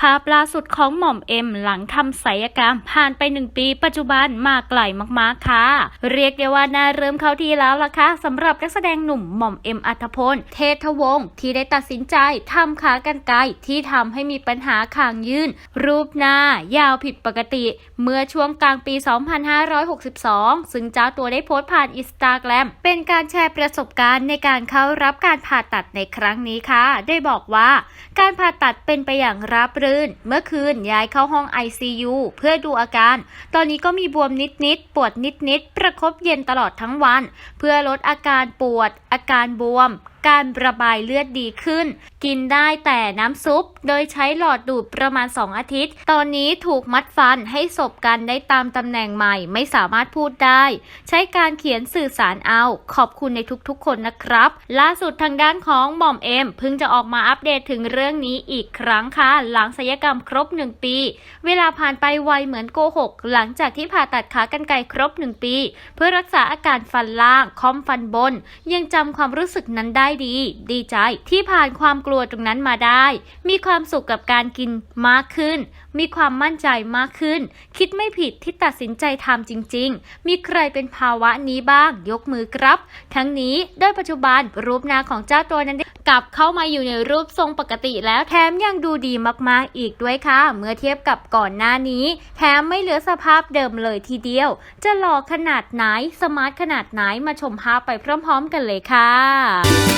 ภาพล่าสุดของหม่อมเอ็มหลังทำศัลยกรรม ผ่านไปหนึ่งปี ปัจจุบันมาไกลมากๆค่ะ เรียกได้ว่าน่าเริ่มเข้าทีแล้วล่ะค่ะสำหรับนักแสดงหนุ่มหม่อมเอ็มอัธพลเทศวงศ์ที่ได้ตัดสินใจทำขากรรไกรที่ทำให้มีปัญหาคางยื่น รูปหน้ายาวผิดปกติ เมื่อช่วงกลางปี 2562 ซึ่งเจ้าตัวได้โพสต์ผ่านอินสตาแกรมเป็นการแชร์ประสบการณ์ในการเข้ารับการผ่าตัดในครั้งนี้ค่ะ ได้บอกว่า การผ่าตัดเป็นไปอย่างราบรื่นเมื่อคืนย้ายเข้าห้อง ICU เพื่อดูอาการ ตอนนี้ก็มีบวมนิดๆ ปวดนิดๆ ประคบเย็นตลอดทั้งวัน เพื่อลดอาการปวด อาการบวมการระบายเลือดดีขึ้น กินได้แต่น้ำซุป โดยใช้หลอดดูดประมาณ 2 อาทิตย์ ตอนนี้ถูกมัดฟันให้ศพกันได้ตามตำแหน่งใหม่ ไม่สามารถพูดได้ ใช้การเขียนสื่อสารเอา ขอบคุณในทุกๆ คนนะครับ ล่าสุดทางด้านของหม่อมเอ็มเพิ่งจะออกมาอัปเดตถึงเรื่องนี้อีกครั้งค่ะ หลังศัลยกรรมครบ 1 ปี เวลาผ่านไปไวเหมือนโกหก หลังจากที่ผ่าตัดขากรรไกรครบ 1 ปี เพื่อรักษาอาการฟันล่างคอมฟันบน ยังจำความรู้สึกนั้นได้ดี ดีใจที่ผ่านความกลัวตรงนั้นมาได้ มีความสุขกับการกินมากขึ้น มีความมั่นใจมากขึ้น คิดไม่ผิดที่ตัดสินใจทำจริง ๆ มีใครเป็นภาวะนี้บ้าง ยกมือครับ ทั้งนี้โดยปัจจุบันรูปหน้าของเจ้าตัวนั้นกลับเข้ามาอยู่ในรูปทรงปกติแล้วแถมยังดูดีมากๆอีกด้วยค่ะ เมื่อเทียบกับก่อนหน้านี้ แถมไม่เหลือสภาพเดิมเลยทีเดียว จะหล่อขนาดไหน สมาร์ทขนาดไหนมาชมภาพไปพร้อมๆกันเลยค่ะ